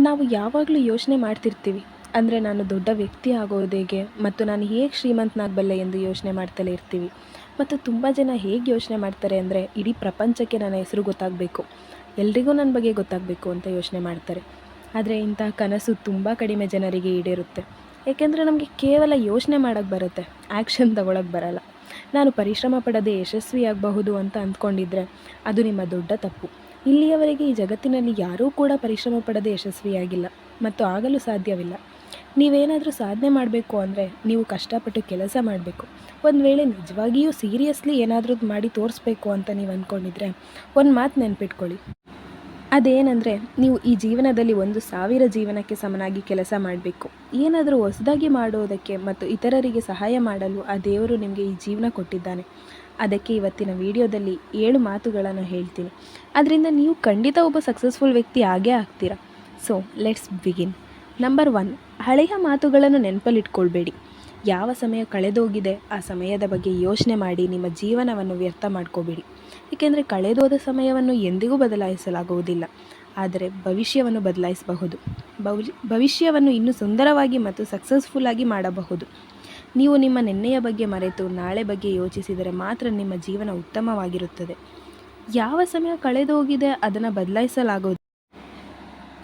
ನಾವು ಯಾವಾಗಲೂ ಯೋಚನೆ ಮಾಡ್ತಿರ್ತೀವಿ. ಅಂದರೆ ನಾನು ದೊಡ್ಡ ವ್ಯಕ್ತಿ ಆಗೋದು ಹೇಗೆ? ಮತ್ತು ನಾನು ಹೇಗೆ ಶ್ರೀಮಂತನಾಗಬಲ್ಲೆ ಎಂದು ಯೋಚನೆ ಮಾಡ್ತಲೇ ಇರ್ತೀವಿ. ಮತ್ತು ತುಂಬ ಜನ ಹೇಗೆ ಯೋಚನೆ ಮಾಡ್ತಾರೆ ಅಂದರೆ, ಇಡೀ ಪ್ರಪಂಚಕ್ಕೆ ನನ್ನ ಹೆಸರು ಗೊತ್ತಾಗಬೇಕು. ಎಲ್ರಿಗೂ ನನ್ನ ಬಗ್ಗೆ ಗೊತ್ತಾಗಬೇಕು ಅಂತ ಯೋಚನೆ ಮಾಡ್ತಾರೆ. ಆದರೆ ಇಂತಹ ಕನಸು ತುಂಬ ಕಡಿಮೆ ಜನರಿಗೆ ಈಡೇರುತ್ತೆ. ಏಕೆಂದರೆ ನಮಗೆ ಕೇವಲ ಯೋಚನೆ ಮಾಡೋಕ್ಕೆ ಬರುತ್ತೆ ಆ್ಯಕ್ಷನ್ ತಗೊಳಕ್ಕೆ ಬರಲ್ಲ. ನಾನು ಪರಿಶ್ರಮ ಪಡದೆ ಯಶಸ್ವಿಯಾಗಬಹುದು ಅಂತ ಅಂದ್ಕೊಂಡಿದ್ರೆ, ಅದು ನಿಮ್ಮ ದೊಡ್ಡ ತಪ್ಪು. ಇಲ್ಲಿಯವರೆಗೆ ಈ ಜಗತ್ತಿನಲ್ಲಿ ಯಾರೂ ಕೂಡ ಪರಿಶ್ರಮ ಪಡದೆ ಯಶಸ್ವಿಯಾಗಿಲ್ಲ ಮತ್ತು ಆಗಲು ಸಾಧ್ಯವಿಲ್ಲ. ನೀವೇನಾದರೂ ಸಾಧನೆ ಮಾಡಬೇಕು ಅಂದರೆ ನೀವು ಕಷ್ಟಪಟ್ಟು ಕೆಲಸ ಮಾಡಬೇಕು. ಒಂದು ವೇಳೆ ನಿಜವಾಗಿಯೂ ಸೀರಿಯಸ್ಲಿ ಏನಾದರೂ ಮಾಡಿ ತೋರಿಸ್ಬೇಕು ಅಂತ ನೀವು ಅಂದ್ಕೊಂಡಿದ್ರೆ ಒಂದು ಮಾತು ನೆನ್ಪಿಟ್ಕೊಳ್ಳಿ. ಅದೇನೆಂದರೆ ನೀವು ಈ ಜೀವನದಲ್ಲಿ ಒಂದು ಸಾವಿರ ಜೀವನಕ್ಕೆ ಸಮನಾಗಿ ಕೆಲಸ ಮಾಡಬೇಕು. ಏನಾದರೂ ಹೊಸದಾಗಿ ಮಾಡೋದಕ್ಕೆ ಮತ್ತು ಇತರರಿಗೆ ಸಹಾಯ ಮಾಡಲು ಆ ದೇವರು ನಿಮಗೆ ಈ ಜೀವನ ಕೊಟ್ಟಿದ್ದಾನೆ. ಅದಕ್ಕೆ ಇವತ್ತಿನ ವಿಡಿಯೋದಲ್ಲಿ ಏಳು ಮಾತುಗಳನ್ನು ಹೇಳ್ತೀನಿ. ಅದರಿಂದ ನೀವು ಖಂಡಿತ ಒಬ್ಬ ಸಕ್ಸಸ್ಫುಲ್ ವ್ಯಕ್ತಿ ಆಗೇ ಆಗ್ತೀರಾ. So let's begin number one ಹಳೆಯ ಮಾತುಗಳನ್ನು ನೆನಪಲ್ಲಿಟ್ಕೊಳ್ಬೇಡಿ. ಯಾವ ಸಮಯ ಕಳೆದೋಗಿದೆ, ಆ ಸಮಯದ ಬಗ್ಗೆ ಯೋಚನೆ ಮಾಡಿ ನಿಮ್ಮ ಜೀವನವನ್ನು ವ್ಯರ್ಥ ಮಾಡ್ಕೋಬೇಡಿ. ಏಕೆಂದರೆ ಕಳೆದೋದ ಸಮಯವನ್ನು ಎಂದಿಗೂ ಬದಲಾಯಿಸಲಾಗುವುದಿಲ್ಲ. ಆದರೆ ಭವಿಷ್ಯವನ್ನು ಬದಲಾಯಿಸಬಹುದು. ಭವಿ ಭವಿಷ್ಯವನ್ನು ಇನ್ನೂ ಸುಂದರವಾಗಿ ಮತ್ತು ಸಕ್ಸಸ್ಫುಲ್ಲಾಗಿ ಮಾಡಬಹುದು. ನೀವು ನಿಮ್ಮ ನಿನ್ನೆಯ ಬಗ್ಗೆ ಮರೆತು ನಾಳೆ ಬಗ್ಗೆ ಯೋಚಿಸಿದರೆ ಮಾತ್ರ ನಿಮ್ಮ ಜೀವನ ಉತ್ತಮವಾಗಿರುತ್ತದೆ. ಯಾವ ಸಮಯ ಕಳೆದೋಗಿದೆ ಅದನ್ನು ಬದಲಾಯಿಸಲಾಗುವುದು.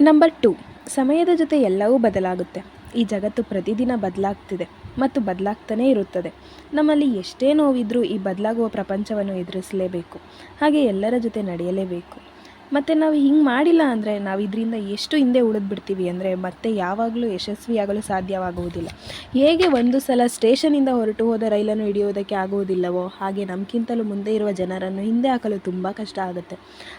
ನಂಬರ್ ಟು ಸಮಯದ ಜೊತೆ ಎಲ್ಲವೂ ಬದಲಾಗುತ್ತೆ. ಈ ಜಗತ್ತು ಪ್ರತಿದಿನ ಬದಲಾಗ್ತಿದೆ ಮತ್ತು ಬದಲಾಗ್ತಾನೇ ಇರುತ್ತದೆ. ನಮ್ಮಲ್ಲಿ ಎಷ್ಟೇ ನೋವಿದ್ರೂ ಈ ಬದಲಾಗುವ ಪ್ರಪಂಚವನ್ನು ಎದುರಿಸಲೇಬೇಕು. ಹಾಗೆ ಎಲ್ಲರ ಜೊತೆ ನಡೆಯಲೇಬೇಕು. ಮತ್ತು ನಾವು ಹಿಂಗೆ ಮಾಡಿಲ್ಲ ಅಂದರೆ ನಾವು ಇದರಿಂದ ಎಷ್ಟು ಹಿಂದೆ ಉಳಿದ್ಬಿಡ್ತೀವಿ ಅಂದರೆ ಮತ್ತೆ ಯಾವಾಗಲೂ ಯಶಸ್ವಿಯಾಗಲು ಸಾಧ್ಯವಾಗುವುದಿಲ್ಲ. ಹೇಗೆ ಒಂದು ಸಲ ಸ್ಟೇಷನಿಂದ ಹೊರಟು ಹೋದ ರೈಲನ್ನು ಹಿಡಿಯೋದಕ್ಕೆ ಆಗುವುದಿಲ್ಲವೋ ಹಾಗೆ ನಮಗಿಂತಲೂ ಮುಂದೆ ಇರುವ ಜನರನ್ನು ಹಿಂದೆ ಹಾಕಲು ತುಂಬ ಕಷ್ಟ ಆಗುತ್ತೆ.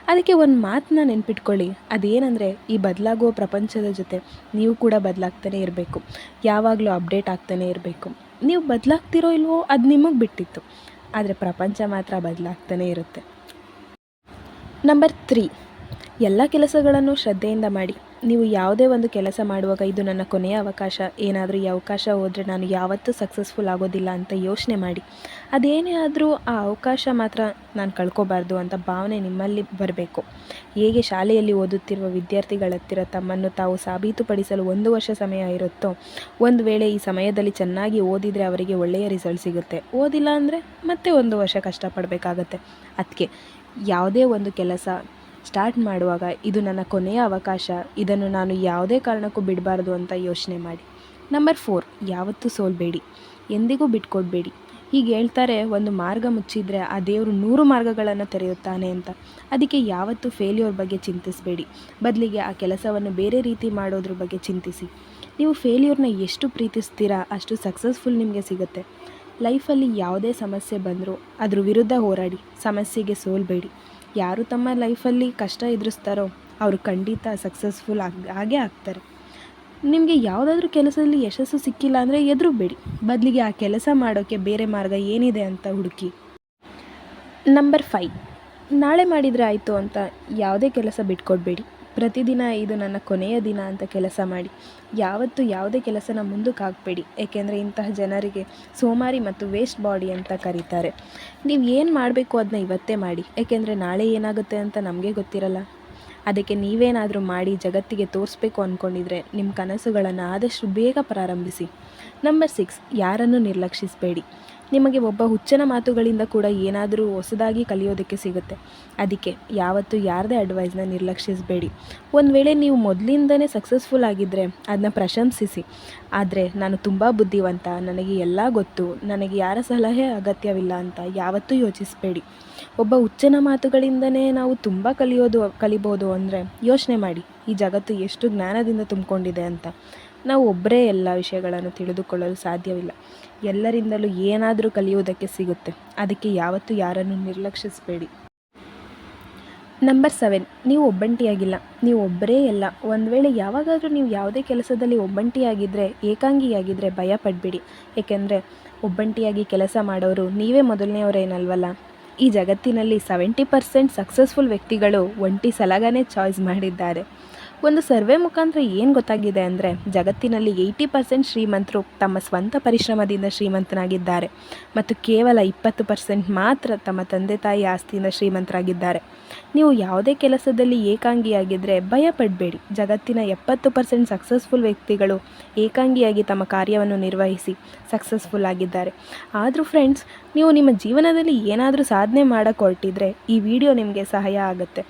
ಅದಕ್ಕೆ ಒಂದು ಮಾತನ್ನ ನೆನ್ಪಿಟ್ಕೊಳ್ಳಿ. ಅದೇನೆಂದರೆ ಈ ಬದಲಾಗುವ ಪ್ರಪಂಚದ ಜೊತೆ ನೀವು ಕೂಡ ಬದಲಾಗ್ತಾನೆ ಇರಬೇಕು. ಯಾವಾಗಲೂ ಅಪ್ಡೇಟ್ ಆಗ್ತಾನೆ ಇರಬೇಕು. ನೀವು ಬದಲಾಗ್ತಿರೋ ಇಲ್ವೋ ಅದು ನಿಮಗೆ ಬಿಟ್ಟಿತ್ತು. ಆದರೆ ಪ್ರಪಂಚ ಮಾತ್ರ ಬದಲಾಗ್ತಾನೆ ಇರುತ್ತೆ. ನಂಬರ್ ತ್ರೀ ಎಲ್ಲ ಕೆಲಸಗಳನ್ನು ಶ್ರದ್ಧೆಯಿಂದ ಮಾಡಿ. ನೀವು ಯಾವುದೇ ಒಂದು ಕೆಲಸ ಮಾಡುವಾಗ ಇದು ನನ್ನ ಕೊನೆಯ ಅವಕಾಶ. ಏನಾದರೂ ಈ ಅವಕಾಶ ಹೋದರೆ ನಾನು ಯಾವತ್ತೂ ಸಕ್ಸಸ್ಫುಲ್ ಆಗೋದಿಲ್ಲ ಅಂತ ಯೋಚನೆ ಮಾಡಿ. ಅದೇನೇ ಆದರೂ ಆ ಅವಕಾಶ ಮಾತ್ರ ನಾನು ಕಳ್ಕೊಬಾರ್ದು ಅಂತ ಭಾವನೆ ನಿಮ್ಮಲ್ಲಿ ಬರಬೇಕು. ಹೇಗೆ ಶಾಲೆಯಲ್ಲಿ ಓದುತ್ತಿರುವ ವಿದ್ಯಾರ್ಥಿಗಳ ಹತ್ತಿರ ತಮ್ಮನ್ನು ತಾವು ಸಾಬೀತುಪಡಿಸಲು ಒಂದು ವರ್ಷ ಸಮಯ ಇರುತ್ತೋ, ಒಂದು ವೇಳೆ ಈ ಸಮಯದಲ್ಲಿ ಚೆನ್ನಾಗಿ ಓದಿದರೆ ಅವರಿಗೆ ಒಳ್ಳೆಯ ರಿಸಲ್ಟ್ ಸಿಗುತ್ತೆ. ಓದಿಲ್ಲ ಅಂದರೆ ಮತ್ತೆ ಒಂದು ವರ್ಷ ಕಷ್ಟಪಡಬೇಕಾಗತ್ತೆ. ಅದಕ್ಕೆ ಯಾವುದೇ ಒಂದು ಕೆಲಸ ಸ್ಟಾರ್ಟ್ ಮಾಡುವಾಗ ಇದು ನನ್ನ ಕೊನೆಯ ಅವಕಾಶ. ಇದನ್ನು ನಾನು ಯಾವುದೇ ಕಾರಣಕ್ಕೂ ಬಿಡಬಾರ್ದು ಅಂತ ಯೋಚನೆ ಮಾಡಿ. ನಂಬರ್ ಫೋರ್ ಯಾವತ್ತೂ ಸೋಲ್ಬೇಡಿ. ಎಂದಿಗೂ ಬಿಟ್ಕೊಡ್ಬೇಡಿ. ಹೀಗೆ ಹೇಳ್ತಾರೆ, ಒಂದು ಮಾರ್ಗ ಮುಚ್ಚಿದರೆ ಆ ದೇವರು ನೂರು ಮಾರ್ಗಗಳನ್ನು ತೆರೆಯುತ್ತಾನೆ ಅಂತ. ಅದಕ್ಕೆ ಯಾವತ್ತೂ ಫೇಲ್ಯೂರ್ ಬಗ್ಗೆ ಚಿಂತಿಸಬೇಡಿ. ಬದಲಿಗೆ ಆ ಕೆಲಸವನ್ನು ಬೇರೆ ರೀತಿ ಮಾಡೋದ್ರ ಬಗ್ಗೆ ಚಿಂತಿಸಿ. ನೀವು ಫೇಲ್ಯೂರ್ನ ಎಷ್ಟು ಪ್ರೀತಿಸ್ತೀರಾ, ಅಷ್ಟು ಸಕ್ಸಸ್ಫುಲ್ ನಿಮಗೆ ಸಿಗುತ್ತೆ. ಲೈಫಲ್ಲಿ ಯಾವುದೇ ಸಮಸ್ಯೆ ಬಂದರೂ ಅದ್ರ ವಿರುದ್ಧ ಹೋರಾಡಿ, ಸಮಸ್ಯೆಗೆ ಸೋಲ್ಬೇಡಿ. ಯಾರು ತಮ್ಮ ಲೈಫಲ್ಲಿ ಕಷ್ಟ ಎದುರಿಸ್ತಾರೋ ಅವರು ಖಂಡಿತ ಸಕ್ಸಸ್ಫುಲ್ ಆಗಿ, ಹಾಗೆ ಆಗ್ತಾರೆ. ನಿಮಗೆ ಯಾವುದಾದ್ರೂ ಕೆಲಸದಲ್ಲಿ ಯಶಸ್ಸು ಸಿಕ್ಕಿಲ್ಲ ಅಂದರೆ ಎದುರುಬೇಡಿ ಬದಲಿಗೆ ಆ ಕೆಲಸ ಮಾಡೋಕ್ಕೆ ಬೇರೆ ಮಾರ್ಗ ಏನಿದೆ ಅಂತ ಹುಡುಕಿ. ನಂಬರ್ ಫೈವ್ ನಾಳೆ ಮಾಡಿದರೆ ಆಯಿತು ಅಂತ ಯಾವುದೇ ಕೆಲಸ ಬಿಟ್ಕೊಡ್ಬೇಡಿ. ಪ್ರತಿದಿನ ಇದು ನನ್ನ ಕೊನೆಯ ದಿನ ಅಂತ ಕೆಲಸ ಮಾಡಿ. ಯಾವತ್ತೂ ಯಾವುದೇ ಕೆಲಸನ ಮುಂದಕ್ಕೆ ಹಾಕಬೇಡಿ. ಏಕೆಂದರೆ ಇಂತಹ ಜನರಿಗೆ ಸೋಮಾರಿ ಮತ್ತು ವೇಸ್ಟ್ ಬಾಡಿ ಅಂತ ಕರೀತಾರೆ. ನೀವು ಏನು ಮಾಡಬೇಕು ಅದನ್ನ ಇವತ್ತೇ ಮಾಡಿ. ಏಕೆಂದರೆ ನಾಳೆ ಏನಾಗುತ್ತೆ ಅಂತ ನಮಗೆ ಗೊತ್ತಿರಲ್ಲ. ಅದಕ್ಕೆ ನೀವೇನಾದರೂ ಮಾಡಿ ಜಗತ್ತಿಗೆ ತೋರಿಸ್ಬೇಕು ಅಂದ್ಕೊಂಡಿದ್ರೆ ನಿಮ್ಮ ಕನಸುಗಳನ್ನು ಆದಷ್ಟು ಬೇಗ ಪ್ರಾರಂಭಿಸಿ. ನಂಬರ್ ಸಿಕ್ಸ್ ಯಾರನ್ನು ನಿರ್ಲಕ್ಷಿಸಬೇಡಿ. ನಿಮಗೆ ಒಬ್ಬ ಹುಚ್ಚನ ಮಾತುಗಳಿಂದ ಕೂಡ ಏನಾದರೂ ಹೊಸದಾಗಿ ಕಲಿಯೋದಕ್ಕೆ ಸಿಗುತ್ತೆ. ಅದಕ್ಕೆ ಯಾವತ್ತೂ ಯಾರದೇ ಅಡ್ವೈಸ್ನ ನಿರ್ಲಕ್ಷಿಸಬೇಡಿ. ಒಂದು ವೇಳೆ ನೀವು ಮೊದಲಿಂದನೇ ಸಕ್ಸಸ್ಫುಲ್ ಆಗಿದ್ದರೆ ಅದನ್ನ ಪ್ರಶಂಸಿಸಿ. ಆದರೆ ನಾನು ತುಂಬ ಬುದ್ಧಿವಂತ, ನನಗೆ ಎಲ್ಲ ಗೊತ್ತು, ನನಗೆ ಯಾರ ಸಲಹೆ ಅಗತ್ಯವಿಲ್ಲ ಅಂತ ಯಾವತ್ತೂ ಯೋಚಿಸಬೇಡಿ. ಒಬ್ಬ ಹುಚ್ಚನ ಮಾತುಗಳಿಂದನೇ ನಾವು ತುಂಬ ಕಲಿಯೋದು, ಕಲಿಬೋದು ಅಂದರೆ ಯೋಚನೆ ಮಾಡಿ, ಈ ಜಗತ್ತು ಎಷ್ಟು ಜ್ಞಾನದಿಂದ ತುಂಬಿಕೊಂಡಿದೆ ಅಂತ. ನಾವು ಒಬ್ಬರೇ ಎಲ್ಲ ವಿಷಯಗಳನ್ನು ತಿಳಿದುಕೊಳ್ಳಲು ಸಾಧ್ಯವಿಲ್ಲ. ಎಲ್ಲರಿಂದಲೂ ಏನಾದರೂ ಕಲಿಯುವುದಕ್ಕೆ ಸಿಗುತ್ತೆ. ಅದಕ್ಕೆ ಯಾವತ್ತೂ ಯಾರನ್ನು ನಿರ್ಲಕ್ಷಿಸಬೇಡಿ. ನಂಬರ್ ಸೆವೆನ್ ನೀವು ಒಬ್ಬಂಟಿಯಾಗಿಲ್ಲ. ನೀವು ಒಬ್ಬರೇ ಎಲ್ಲ. ಒಂದು ವೇಳೆ ಯಾವಾಗಾದರೂ ನೀವು ಯಾವುದೇ ಕೆಲಸದಲ್ಲಿ ಒಬ್ಬಂಟಿಯಾಗಿದ್ದರೆ ಏಕಾಂಗಿಯಾಗಿದ್ದರೆ ಭಯ ಪಡಬೇಡಿ ಏಕೆಂದರೆ, ಒಬ್ಬಂಟಿಯಾಗಿ ಕೆಲಸ ಮಾಡೋರು ನೀವೇ ಮೊದಲನೆಯವರೇನಲ್ವಲ್ಲ? ಈ ಜಗತ್ತಿನಲ್ಲಿ ಸೆವೆಂಟಿ ಪರ್ಸೆಂಟ್ ಸಕ್ಸಸ್ಫುಲ್ ವ್ಯಕ್ತಿಗಳು ಒಂಟಿ ಸಲಗನೇ ಚಾಯ್ಸ್ ಮಾಡಿದ್ದಾರೆ. ಒಂದು ಸರ್ವೆ ಮುಖಾಂತರ ಏನು ಗೊತ್ತಾಗಿದೆ ಅಂದರೆ ಜಗತ್ತಿನಲ್ಲಿ ಏಯ್ಟಿ ಪರ್ಸೆಂಟ್ ಶ್ರೀಮಂತರು ತಮ್ಮ ಸ್ವಂತ ಪರಿಶ್ರಮದಿಂದ ಶ್ರೀಮಂತನಾಗಿದ್ದಾರೆ ಮತ್ತು ಕೇವಲ ಇಪ್ಪತ್ತು ಪರ್ಸೆಂಟ್ ಮಾತ್ರ ತಮ್ಮ ತಂದೆ ತಾಯಿ ಆಸ್ತಿಯಿಂದ ಶ್ರೀಮಂತರಾಗಿದ್ದಾರೆ. ನೀವು ಯಾವುದೇ ಕೆಲಸದಲ್ಲಿ ಏಕಾಂಗಿಯಾಗಿದ್ದರೆ ಭಯಪಡಬೇಡಿ. ಜಗತ್ತಿನ ಎಪ್ಪತ್ತು ಪರ್ಸೆಂಟ್ ಸಕ್ಸಸ್ಫುಲ್ ವ್ಯಕ್ತಿಗಳು ಏಕಾಂಗಿಯಾಗಿ ತಮ್ಮ ಕಾರ್ಯವನ್ನು ನಿರ್ವಹಿಸಿ ಸಕ್ಸಸ್ಫುಲ್ ಆಗಿದ್ದಾರೆ. ಆದರೂ ಫ್ರೆಂಡ್ಸ್ ನೀವು ನಿಮ್ಮ ಜೀವನದಲ್ಲಿ ಏನಾದರೂ ಸಾಧನೆ ಮಾಡೋಕ್ಕೆ ಹೊರಟಿದ್ರೆ ಈ ವಿಡಿಯೋ ನಿಮಗೆ ಸಹಾಯ ಆಗುತ್ತೆ.